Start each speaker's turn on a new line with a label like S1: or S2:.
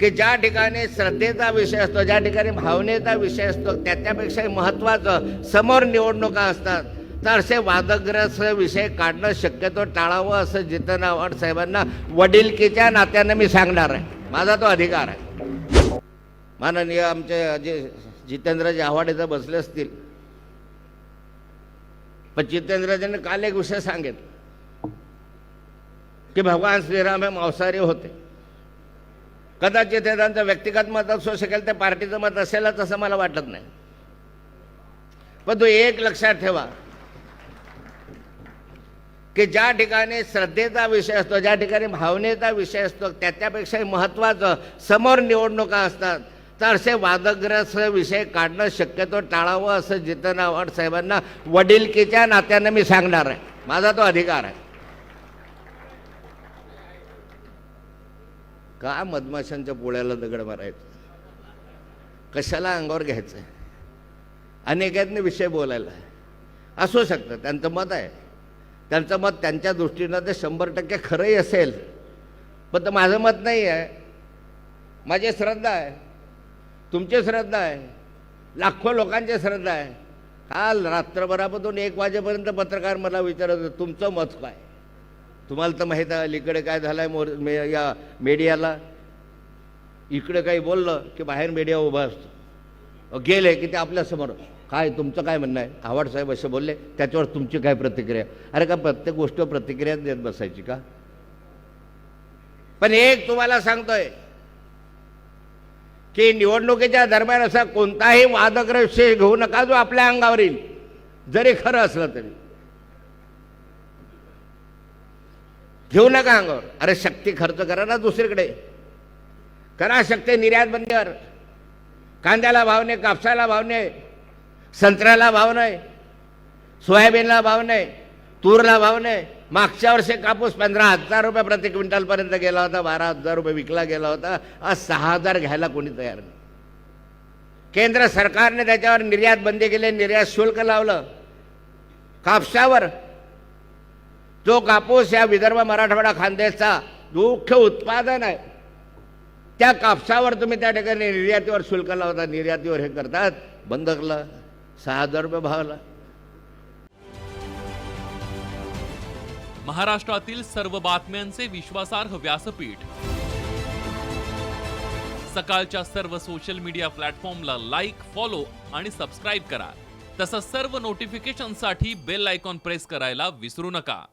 S1: की ज्या ठिकाणी श्रद्धेचा विषय असतो ज्या ठिकाणी भावनेचा विषय असतो त्याच्यापेक्षा महत्त्वाचं समोर निवडणुका असतात. तर असे वादग्रस्त विषय काढणं शक्यतो टाळावं असं जितन आव्हाड साहेबांना वडिलकीच्या नात्यानं मी सांगणार आहे. माझा तो अधिकार आहे. माननीय आमचे जे जितेंद्रजी आव्हाड इथं बसले असतील. पण जितेंद्रजींनी काल एक विषय सांगितला की भगवान श्रीराम हे मांसाहारी होते. कदाचित हे त्यांचं व्यक्तिगत मत असू शकेल ते पार्टीचं मत असेलच असं मला वाटत नाही. पण तो एक लक्षात ठेवा की ज्या ठिकाणी श्रद्धेचा विषय असतो ज्या ठिकाणी भावनेचा विषय असतो त्याच्यापेक्षा महत्त्वाचं समोर निवडणुका असतात. तर असे वादग्रस्त विषय काढणं शक्यतो टाळावं असं जितन आव्हाड साहेबांना वडिलकीच्या नात्यानं मी सांगणार आहे. माझा तो अधिकार आहे. का मधमाशांच्या पोळ्याला दगड मारायचं? कशाला अंगावर घ्यायचं? अनेकांनी विषय बोलायला. असू शकतं त्यांचं मत आहे. त्यांचं मत त्यांच्या दृष्टीनं ते शंभर टक्के खरंही असेल. पण तर माझं मत नाही आहे. माझी श्रद्धा आहे. तुमची श्रद्धा आहे. लाखो लोकांची श्रद्धा आहे. काल रात्रभरापासून एक वाजेपर्यंत पत्रकार मला विचारत होते तुमचं मत काय? तुम्हाला तर माहीत आहे अलीकडे काय झालं आहे मोर मे या मीडियाला इकडे काही बोललं की बाहेर मीडिया उभा असतो. गेले की ते आपल्यासमोर काय तुमचं काय म्हणणं आहे? आव्हाड साहेब असे बोलले त्याच्यावर तुमची काय प्रतिक्रिया? अरे का प्रत्येक गोष्ट प्रतिक्रिया देत बसायची का? पण एक तुम्हाला सांगतोय की निवडणुकीच्या दरम्यान असा कोणताही वादग्रस्त विषय घेऊ नका जो आपल्या अंगावर येईल. जरी खरं असलं तरी. घेऊ नका अंगावर. अरे शक्ती खर्च करा ना दुसरीकडे. करा शक्ती निर्यात बंदीवर. कांद्याला भाव नाही कापसाला भाव नाही संत्र्याला भाव नाही सोयाबीनला भाव नाही तूरला भाव नाही. मागच्या वर्षी कापूस पंधरा हजार रुपये प्रति क्विंटलपर्यंत गेला होता बारा हजार रुपये विकला गेला होता. आज सहा हजार घ्यायला कोणी तयार नाही. केंद्र सरकारने त्याच्यावर निर्यात बंदी केली निर्यात शुल्क लावलं. कापसावर जो कापूस या विदर्भ मराठवाडा खानदेशचा मुख्य उत्पादन आहे त्या कापसावर तुम्ही त्या ठिकाणी निर्यातीवर शुल्क लावता निर्यातीवर हे करतात. बंद केलं सहा हजार रुपये भावला
S2: महाराष्ट्रातील सर्व बातम्यांचे विश्वासार्ह व्यासपीठ. सकाळच्या सर्व सोशल मीडिया प्लॅटफॉर्मला लाईक फॉलो आणि सबस्क्राईब करा. तसंच सर्व नोटिफिकेशनसाठी बेल आयकॉन प्रेस करायला विसरू नका.